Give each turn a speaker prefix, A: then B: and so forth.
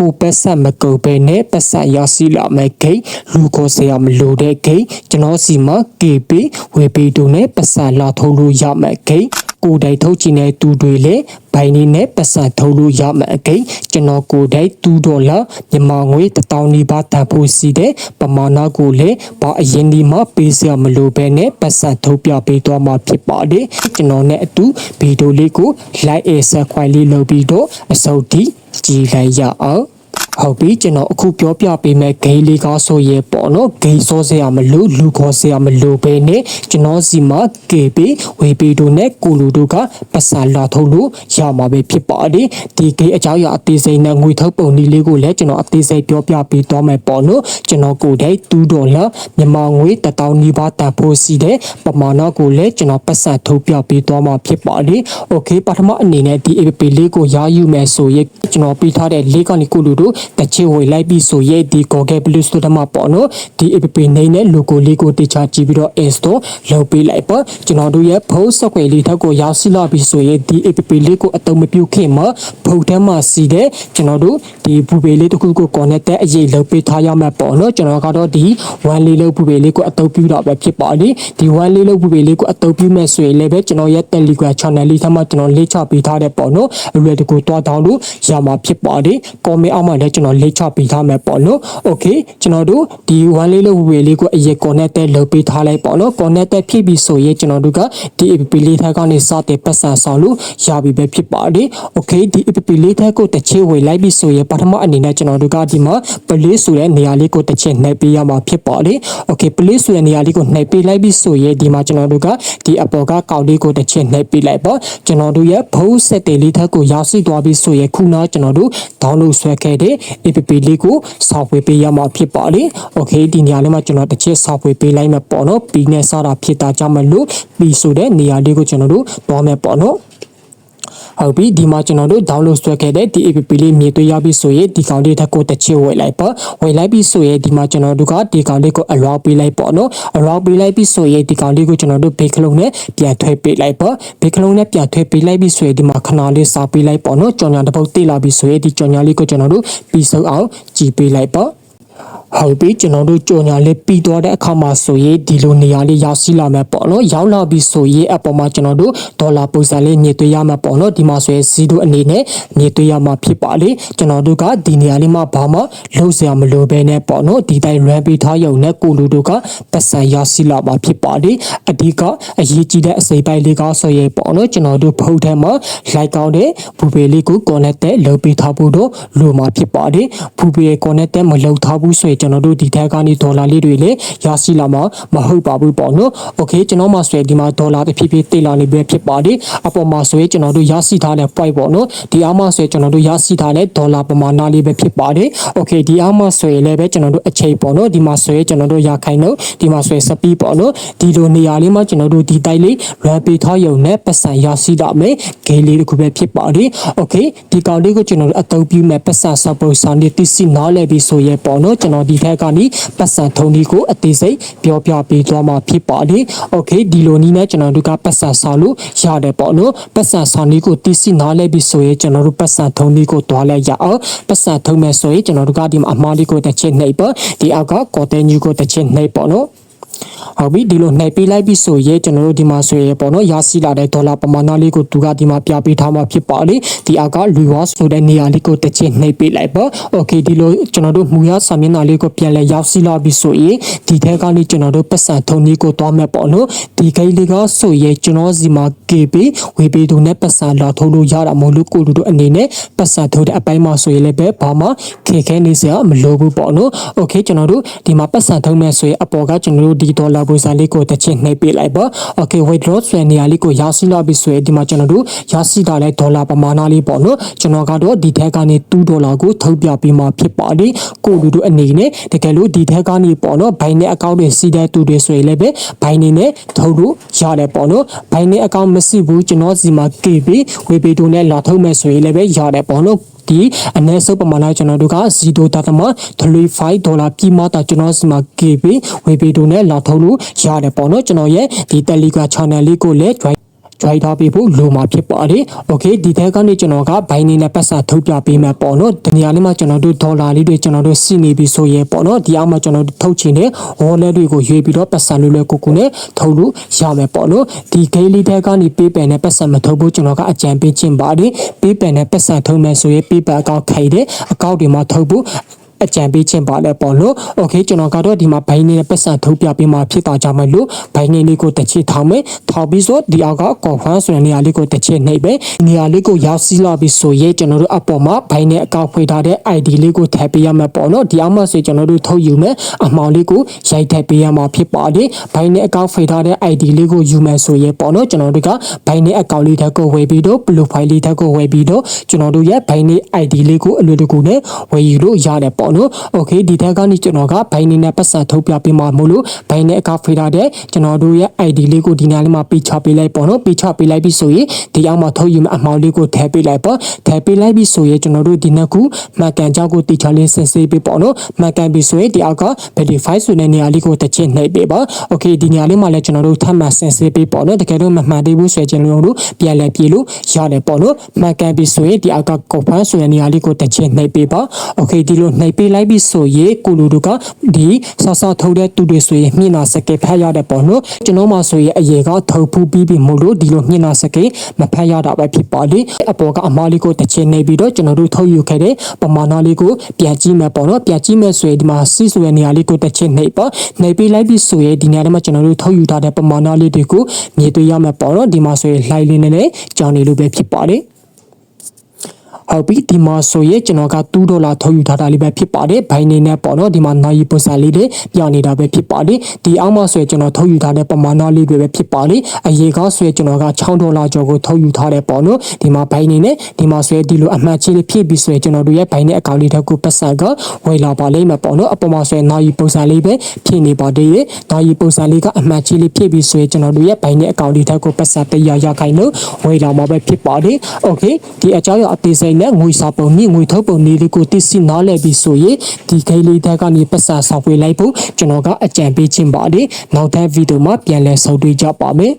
A: ကိုပတ်ဆက်မကုန်ပဲနဲ့ပတ်ဆက်ရရှိလာမဲ့ဂိတ်လူကိုဆရာမလို့တဲ့ဂိတ်ကျွန်တော်စီမှာ KB ဝေပီတူနဲ့ပတ်ဆက်လာထုတ်လို့ရမဲ့ဂိတ် ကိုယ်တိုင်ထုတ်ချင်တဲ့သူတွေလည်းဘိုင်နေနဲ့ပတ်ဆက်ထုတ်လို့ရမဲ့အဂိတ်ကျွန်တော်ကိုယ်တိုင်2ဒေါ်လာမြန်မာငွေ1000နီးပါးတန်ဖို့စီတဲ့ပမာဏကိုလည်းဘာအရင်ဒီမှာပေးစရာမလိုပဲနဲ့ပတ်ဆက်ထုတ်ပြပေးသွားမှာဖြစ်ပါတယ်ကျွန်တော်နဲ့အတူဗီဒီယိုလေးကို like and subscribe လေးလုပ်ပြီးတော့အစုပ်ထိကြည့်လိုက်ရအောင် ဟုတ်ပြီကျွန်တော်အခုပြောပြပေးမယ့်ဂိမ်းလေးကဆိုရင်ပေါ့နော်ဂိမ်းစောစရာမလို့လူခေါ်စရာမလို့ပဲနဲ့ကျွန်တော်စီမှာ KB ဝေပီတို့နဲ့ကိုလူတို့ကပစာလာထုတ်လို့ရမှာပဲဖြစ်ပါတယ်ဒီဂိမ်းအကြောင်းအရာအသေးစိတ်နဲ့ငွေထုတ်ပုံနည်းလေးကိုလည်းကျွန်တော်အသေးစိတ်ပြောပြပေးသွားမယ်ပေါ့နော်ကျွန်တော်ကိုယ်တိုင်2ဒေါ်လာမြန်မာငွေ1000နီးပါးတန်ဖိုးစီတဲ့ပမာဏကိုလည်းကျွန်တော်ပတ်စံထုတ်ပြပေးသွားမှာဖြစ်ပါတယ် okay ပထမအနေနဲ့ဒီ app လေးကိုရယူမယ်ဆိုရင် ကျွန်တော်ပေးထားတဲ့လေးကနေကိုလူတို့တချေဝေလိုက်ပြီးဆိုရင်ဒီ Google Play Store ထဲမှာပေါ့နော်ဒီ app နေနဲ့ logo လေးကိုတခြားကြည့်ပြီးတော့ install လုပ်ပေးလိုက်ပါကျွန်တော်တို့ရဲ့ဖုန်း software လေးထက်ကိုရောက်စီလာပြီဆိုရင်ဒီ app လေးကိုအသုံးမပြုခင်မှာဖုန်းထဲမှာစီတဲ့ကျွန်တော်တို့ဒီဘူပေလေးတစ်ခုကို connect တဲ့အရေးလုပ်ပေးထားရမှာပေါ့နော်ကျွန်တော်ကတော့ဒီ one လေးလို့ဘူပေလေးကိုအသုံးပြုတော့ပဲဖြစ်ပါတယ်ဒီ one လေးလို့ဘူပေလေးကိုအသုံးပြုမဲ့ဆိုရင်လည်းပဲကျွန်တော်ရဲ့ Telegram channel လေးထဲမှာကျွန်တော်လေးချပေးထားတဲ့ပေါ့နော်အလွယ်တကူတွားတောင်းလို့ရမှာဖြစ်ပါတယ် comment အောက်မှာလည်းကျွန်တော်လေးချပေးထားမယ်ပေါ့နော် okay ကျွန်တော်တို့ဒီ one လေးလို့ဘူပေလေးကိုအရေး connect လုပ်ပေးထားလိုက်ပေါ့နော် connect ဖြစ်ပြီဆိုရင်ကျွန်တော်တို့ကဒီ app လေးထဲကနေစတဲ့ပတ်စံဆောင်လို့ရပြီပဲဖြစ်ပါတယ် okay ဒီ app လေးထဲကိုတစ်ချေဝေလိုက်ပြီဆိုရင်ပထမအနေနဲ့ကျွန်တော်တို့ကဒီမှာ play ဆိုတဲ့နေရာလေးကိုတစ်ချက်နှိပ်ပေးရမှာဖြစ်ပါတယ် okay play ဆိုတဲ့နေရာလေးကိုနှိပ်ပေးလိုက်ပြီဆိုရင်ဒီမှာကျွန်တော်တို့ကဒီအပေါ်ကကောက်လေးကိုတစ်ချက်နှိပ်ပေးလိုက်ပေါ့ကျွန်တော်တို့ရဲ့ဘုတ်ဆက်တယ်လေးထက်ကိုရောက်ရှိသွားပြီဆိုရင်ခုနကျွန်တော်တို့ download ဆွဲခဲ့တဲ့ app လေးကို software ပေးရမှာဖြစ်ပါတယ် okay ဒီနေရာလေးမှာကျွန်တော်တစ်ချက် software ပေးလိုက်မှာပေါ့နော်ပြီးနဲ့စတာဖြစ်တာကြောင့်မလို့ပြီးဆိုတဲ့နေရာလေးကိုကျွန်တော်တို့သွားမယ်ပေါ့နော် ဟုတ်ပြီဒီမှာကျွန်တော်တို့ download ဆွဲခဲ့တဲ့ဒီ app လေးမြင်တွေ့ရပြီဆိုရင်ဒီကောင်လေးထက်ကိုတစ်ချက်ဝယ်လိုက်ပါဝယ်လိုက်ပြီဆိုရင်ဒီမှာကျွန်တော်တို့ကဒီကောင်လေးကို allow ပေးလိုက်ပေါ့နော် allow ပေးလိုက်ပြီဆိုရင်ဒီကောင်လေးကိုကျွန်တော်တို့ဘေးကလုံးနဲ့ပြန်ထွေးပေးလိုက်ပါဘေးကလုံးနဲ့ပြန်ထွေးပေးလိုက်ပြီဆိုရင်ဒီမှာခဏလေးစာပေးလိုက်ပေါ့နော်ကြော်ညာတစ်ပုတ်တိလာပြီဆိုရင်ဒီကြော်ညာလေးကိုကျွန်တော်တို့ပြီးဆုံးအောင်ကြည်ပေးလိုက်ပါ ဟုတ်ပြီကျွန်တော်တို့ကြော်ညာလေးပြီးသွားတဲ့အခါမှာဆိုရင်ဒီလိုနေရာလေးရောက်ရှိလာမယ်ပေါ့နော်ရောက်လာပြီဆိုရင်အပေါ်မှာကျွန်တော်တို့ဒေါ်လာပုံစံလေးညှစ်သွေးရမှာပေါ့နော်ဒီမှာဆိုရင်0အနေနဲ့ညှစ်သွေးရမှာဖြစ်ပါလေကျွန်တော်တို့ကဒီနေရာလေးမှာဘာမှလုံးစရာမလိုပဲနဲ့ပေါ့နော်ဒီတိုင်း run ပေးထားရုံနဲ့ကိုလူတို့ကပတ်စံရရှိလာမှာဖြစ်ပါလေအဓိကအရေးကြီးတဲ့အစိပ်ပိုင်းလေးကဆိုရင်ပေါ့နော်ကျွန်တော်တို့ဖုန်းထဲမှာ like ကောင်းတဲ့ဘူပေလေးကို connect လုပ်ပေးထားဖို့တော့လိုမှာဖြစ်ပါတယ်ဘူပေ connect မလုပ်ထားဘူးဆိုရင်ကျွန်တော်တို့ဒီထက်ကနေဒေါ်လာလေးတွေလည်းရရှိလာမှာမဟုတ်ပါဘူးပေါ့နော်။ Okay ကျွန်တော်မှဆိုရင်ဒီမှာဒေါ်လာတစ်ဖြည်းဖြည်းတိလာနေပဲဖြစ်ပါတယ်။အပေါ်မှာဆိုရင်ကျွန်တော်တို့ရရှိထားတဲ့ point ပေါ့နော်။ဒီအားမှဆိုရင်ကျွန်တော်တို့ရရှိထားတဲ့ဒေါ်လာပမာဏလေးပဲဖြစ်ပါတယ်။ Okay ဒီအားမှဆိုရင်လည်းပဲကျွန်တော်တို့အချိန်ပေါ့နော်။ဒီမှာဆိုရင်ကျွန်တော်တို့ရခိုင်တော့ဒီမှာဆိုရင် speed ပေါ့နော်။ဒီလိုနေရာလေးမှာကျွန်တော်တို့ဒီတိုက်လေး run ပေးထားရုံနဲ့ပတ်စံရရှိတာမယ်ဂိမ်းလေးတစ်ခုပဲဖြစ်ပါတယ်။ Okay ဒီကောင်လေးကိုကျွန်တော်တို့အသုံးပြုမဲ့ပတ်စံ support စာနေတစီနားလည်ပြီးဆိုရင်ပေါ့နော်ကျွန်တော်ဒီထက်ကနေပတ်စံထုံဒီကိုအသေးစိတ်ပြောပြပေးသွားမှာဖြစ်ပါတယ်။ Okay ဒီလိုနည်းနဲ့ကျွန်တော်တို့ကပတ်စံဆောင်လို့ရတယ်ပေါ့နော်။ပတ်စံဆောင်ဒီကိုတစီနားလည်ပြီးဆိုရင်ကျွန်တော်တို့ပတ်စံထုံဒီကိုတွားလိုက်ရအောင်။ပတ်စံထုံမဲ့ဆိုရင်ကျွန်တော်တို့ကဒီမှာအမားလေးကိုတစ်ချက်နှိပ်ပါဒီအောက်ကကော်တဲညူကိုတစ်ချက်နှိပ်ပေါ့နော်။ ဟုတ်ပြီဒီလိုနှိပ်ပေးလိုက်ပြီဆိုရင်ကျွန်တော်တို့ဒီမှာဆိုရင်ပေါ့နော်ရရှိလာတဲ့ဒေါ်လာပမာဏလေးကိုသူကဒီမှာပြပေးထားမှာဖြစ်ပါလေဒီအောက်ကလူဝါဆိုတဲ့နေရာလေးကိုတစ်ချက်နှိပ်ပေးလိုက်ပါโอเคဒီလိုကျွန်တော်တို့မူရစာမျက်နှာလေးကိုပြန်လဲရောက်ရှိလာပြီဆိုရင်ဒီထဲကနေကျွန်တော်တို့ပတ်စံထုံနည်းကိုတွားမဲ့ပေါ့နော်ဒီဂိတ်လေးကဆိုရင်ကျွန်တော်စီမှာ KB ဝေပေးသူနဲ့ပတ်စံလာထိုးလို့ရတာမဟုတ်လို့ကိုလူတို့အနေနဲ့ပတ်စံထိုးတဲ့အပိုင်းမှာဆိုရင်လည်းပဲဘာမှခေခဲနေစရာမလိုဘူးပေါ့နော်โอเคကျွန်တော်တို့ဒီမှာပတ်စံထုံမဲ့ဆိုရင်အပေါ်ကကျွန်တော်တို့ဒီ ီဒေါ်လာပုံစံလေးကိုတစ်ချက်နှိပ်ပေးလိုက်ပါ okay withdraw ဆိုတဲ့နေရာလေးကိုရရှိလာပြီဆိုရင်ဒီမှာကျွန်တော်တို့ရရှိတာလဲဒေါ်လာပမာဏလေးပေါ့နော်ကျွန်တော်ကတော့ဒီထက်ကနေ2ဒေါ်လာကိုထုတ်ပြပေးမှာဖြစ်ပါတယ်ကိုလူတို့အနေနဲ့တကယ်လို့ဒီထက်ကနေပေါ့နော်ဘိုင်နဲ့အကောင့်တွေစီးတဲ့သူတွေဆိုရင်လည်းပဲဘိုင်နေနဲ့ထုတ်လို့ရတယ်ပေါ့နော်ဘိုင်နဲ့အကောင့်မရှိဘူးကျွန်တော်စီမှာ KB ဝေပေတိုနဲ့လာထုတ်မယ်ဆိုရင်လည်းပဲရတယ်ပေါ့နော် ဒီအနည်းဆုံးပမာဏကျွန်တော်တို့က0.35ဒေါ်လာပြီးမှတာကျွန်တော်စီမှာ KB ဝေပေတိုနဲ့လာထုတ်လို့ရတယ်ပေါ့နော်ကျွန်တော်ရဲ့ဒီ Telegram channel လေးကိုလည်း join join ထားပေးဖို့လိုမှာဖြစ်ပါတယ်။ Okay ဒီထက်ကနေကျွန်တော်ကဘိုင်းနေနဲ့ပတ်စံထုတ်ပြပေးမယ်ပေါ့နော်။ဒီနေရာလေးမှာကျွန်တော်တို့ဒေါ်လာလေးတွေကျွန်တော်တို့စီနေပြီဆိုရင်ပေါ့နော်။ဒီအောက်မှာကျွန်တော်တို့ထုတ်ချင်တဲ့ wallet တွေကိုရွေးပြီးတော့ပတ်စံလွယ်လွယ်ကူကူနဲ့ထုတ်လို့ရမယ်ပေါ့နော်။ဒီ gate လေးထက်ကနေ PayPal နဲ့ပတ်စံမထုတ်ဖို့ကျွန်တော်ကအကြံပေးခြင်းပါတယ်။ PayPal နဲ့ပတ်စံထုတ်မယ်ဆိုရင် PayPal အကောင့်ခိုင်တဲ့အကောင့်တွေမှာထုတ်ဖို့ အကြံပေးခြင်းပါလဲပေါ့လို့ okay ကျွန်တော်ကတော့ဒီမှာဘိုင်းနေတဲ့ပတ်စံထုတ်ပြပေးမှာဖြစ်တာကြောင့်မလို့ဘိုင်းနေလေးကိုတစ်ချီထောင်းမယ်ထောင်းပြီးဆိုဒီအောက်က conference ဆိုတဲ့နေရာလေးကိုတစ်ချီနှိပ်ပဲနေရာလေးကိုရောက်စီလာပြီးဆိုရဲကျွန်တော်တို့အပေါ်မှာဘိုင်းနဲ့အကောက်ဖွေထားတဲ့ ID လေးကိုထည့်ပေးရမှာပေါ့နော်ဒီအောက်မှာဆိုကျွန်တော်တို့ထုတ်ယူမယ်အမှောင်လေးကိုရိုက်ထည့်ပေးရမှာဖြစ်ပါတယ်ဘိုင်းနဲ့အကောက်ဖွေထားတဲ့ ID လေးကိုယူမယ်ဆိုရဲပေါ့နော်ကျွန်တော်တို့ကဘိုင်းနဲ့အကောက်လေးတစ်ခုဝယ်ပြီးတော့ profile လေးတစ်ခုဝယ်ပြီးတော့ကျွန်တော်တို့ရဲ့ဘိုင်းနဲ့ ID လေးကိုအလွယ်တကူနဲ့ဝယ်ယူလို့ရတယ်ပေါ့နော် okay ဒီထက်ကနေကျွန်တော်ကဘိုင်းနေနဲ့ပတ်စံထုတ်ပြပေးမှာမို့လို့ဘိုင်းနဲ့အကောက်ဖွေထားတဲ့ကျွန်တော်တို့ရဲ့ ID လေးကိုဒီနားလေးမှာပေးချပေးလိုက်ပေါ့နော်ပေးချပေးလိုက်ပြီးဆိုရင်ဒီအောက်မှာထုတ်ယူမယ့်အမှောင်လေးကိုထည့်ပေးလိုက်ပေါ့ထည့်ပေးလိုက်ပြီးဆိုရင်ကျွန်တော်တို့ဒီနှစ်ခုမှတ်ကန်ကြောက်ကိုတီချလေးဆင်စေးပေးပေါ့နော်မှတ်ကန်ပြီးဆိုရင်ဒီအောက်က verify ဆိုတဲ့နေရာလေးကိုတစ်ချက်နှိပ်ပေးပါ okay ဒီနေရာလေးမှာလည်းကျွန်တော်တို့ထပ်မံဆင်စေးပေးပေါ့နော်တကယ်လို့မမှန်သေးဘူးဆိုရင်ကျွန်တော်တို့ပြန်လည်ပြေလို့ရတယ်ပေါ့နော်မှတ်ကန်ပြီးဆိုရင်ဒီအောက်က confirm ဆိုတဲ့နေရာလေးကိုတစ်ချက်နှိပ်ပေးပါ okay ဒီလိုနှိပ်ပေးလိုက်ပြီးဆိုရင်ကိုလူတို့ကဒီဆော့ဆော့ထုတ်တဲ့သူတွေဆိုရင်မျက်နှာစကေဖတ်ရတဲ့ပေါ့နော်ကျွန်တော်မှဆိုရင်အရေကထုတ်ဖူးပြီးပြီမို့လို့ဒီလိုမျက်နှာစကေမဖတ်ရတာပဲဖြစ်ပါလေအပေါ်ကအမားလေးကိုတစ်ချက်နှိပ်ပြီးတော့ကျွန်တော်တို့ထုတ်ယူခဲ့တဲ့ပမာဏလေးကိုပြန်ကြည့်မယ်ပေါ့နော်ပြန်ကြည့်မယ်ဆိုရင်ဒီမှာစီဆိုတဲ့နေရာလေးကိုတစ်ချက်နှိပ်ပါနှိပ်ပေးလိုက်ပြီးဆိုရင်ဒီနေရာထဲမှာကျွန်တော်တို့ထုတ်ယူထားတဲ့ပမာဏလေးတွေကိုမြင်တွေ့ရမယ်ပေါ့နော်ဒီမှာဆိုရင် light လေးနဲ့ကြောင်နေလို့ပဲဖြစ်ပါတ ယ်ဟုတ်ပြီဒီမှာဆိုရင်ကျွန်တော်က2ဒေါ်လာထုတ်ယူထားတာလေးပဲဖြစ်ပါတယ်ဘိုင်းနေနဲ့ပေါ့နော်ဒီမှာနိုင်ပုံစံလေးတွေပြနေတာပဲဖြစ်ပါတယ်ဒီအောက်မှာဆိုရင်ကျွန်တော်ထုတ်ယူထားတဲ့ပမာဏလေးတွေပဲဖြစ်ပါတယ်အရေးကောဆိုရင်ကျွန်တော်က6ဒေါ်လာကျော်ကိုထုတ်ယူထားတယ်ပေါ့နော်ဒီမှာဘိုင်းနေနဲ့ဒီမှာဆိုရင်ဒီလိုအမှတ်ကြီးလေးဖြည့်ပြီးဆိုရင်ကျွန်တော်တို့ရဲ့ဘိုင်းနဲ့အကောင့်လေးတစ်ခုပတ်စံကဝယ်လာပါလိမ့်မယ်ပေါ့နော်အပေါ်မှာဆိုရင်နိုင်ပုံစံလေးပဲဖြည့်နေပါသေးတယ်နိုင်ပုံစံလေးကအမှတ်ကြီးလေးဖြည့်ပြီးဆိုရင်ကျွန်တော်တို့ရဲ့ဘိုင်းနဲ့အကောင့်လေးတစ်ခုပတ်စံတရားရခိုင်လို့ဝယ်လာမှာပဲဖြစ်ပါတယ်โอเคဒီအကြောင်းအအသေးစိတ်နဲ့ ဲ့ငွေစာပုံမြင့်ငွေထုတ်ပုံလေးကိုသိစီနားလည်ပြီးဆိုရင်ဒီဂိတ်လေးတက်ကနေပတ်စာဆောက်ပေးလိုက်ဖို့ကျွန်တော်ကအကြံပေးခြင်းပါတယ်နောက်ထပ်ဗီဒီယိုမှာပြန်လည်ဆုံတွေ့ကြပါမယ်